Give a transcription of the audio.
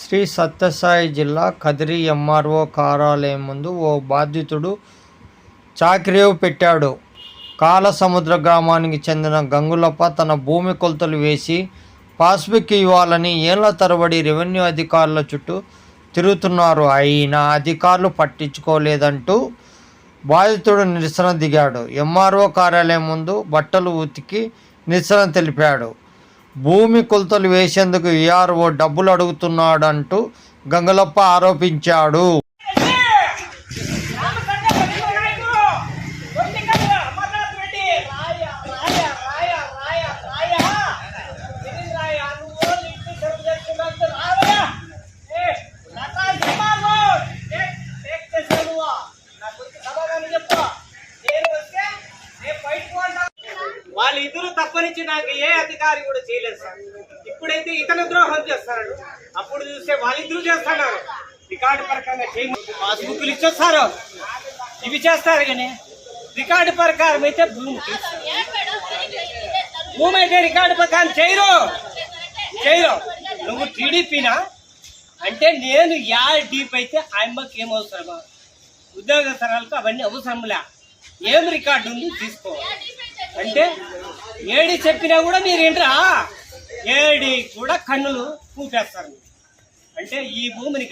శ్రీ సత్యసాయి జిల్లా కదిరి ఎంఆర్ఓ కార్యాలయం ముందు ఓ బాధితుడు చాకిరేవు పెట్టాడు. కాలసముద్ర గ్రామానికి చెందిన గంగులప్ప తన భూమి కొలతలు వేసి పాస్బుక్ ఇవ్వాలని ఏళ్ళ తరబడి రెవెన్యూ అధికారుల చుట్టూ తిరుగుతున్నారు. అయినా అధికారులు పట్టించుకోలేదంటూ బాధితుడు నిరసన దిగాడు. ఎంఆర్ఓ కార్యాలయం ముందు బట్టలు ఉతికి నిరసన తెలిపాడు. భూమి కొలతలు వేసేందుకు ఈఆర్ఓ డబ్బులు అడుగుతున్నాడంటూ గంగలప్ప ఆరోపించాడు వాళ్ళు ఇద్దరు తప్పనిచ్చి నాకు ఏ అధికారి కూడా చేయలేదు సార్. ఇప్పుడైతే ఇతను ద్రోహం చేస్తాడు. అప్పుడు చూస్తే వాళ్ళిద్దరు చేస్తున్నారు. రికార్డు పరకంగా చేయండి పాస్బుక్లు ఇచ్చేస్తారు. ఇవి చేస్తారు కానీ రికార్డు ప్రకారం అయితే భూమి భూమి అయితే రికార్డు ప్రకారం చేయరు. చేయరు. నువ్వు టీడీపీనా? అంటే నేను యా డీప్ అయితే ఆయమ్మకి ఏం ఉద్యోగ స్థలాలకు అవన్నీ అవసరంలే ఏం రికార్డు ఉంది తీసుకోవాలి అంటే ఏడి చెప్పినా కూడా మీరు ఏంట్రా ఏడి కూడా కన్నులు కూపేస్తారు అంటే ఈ భూమిని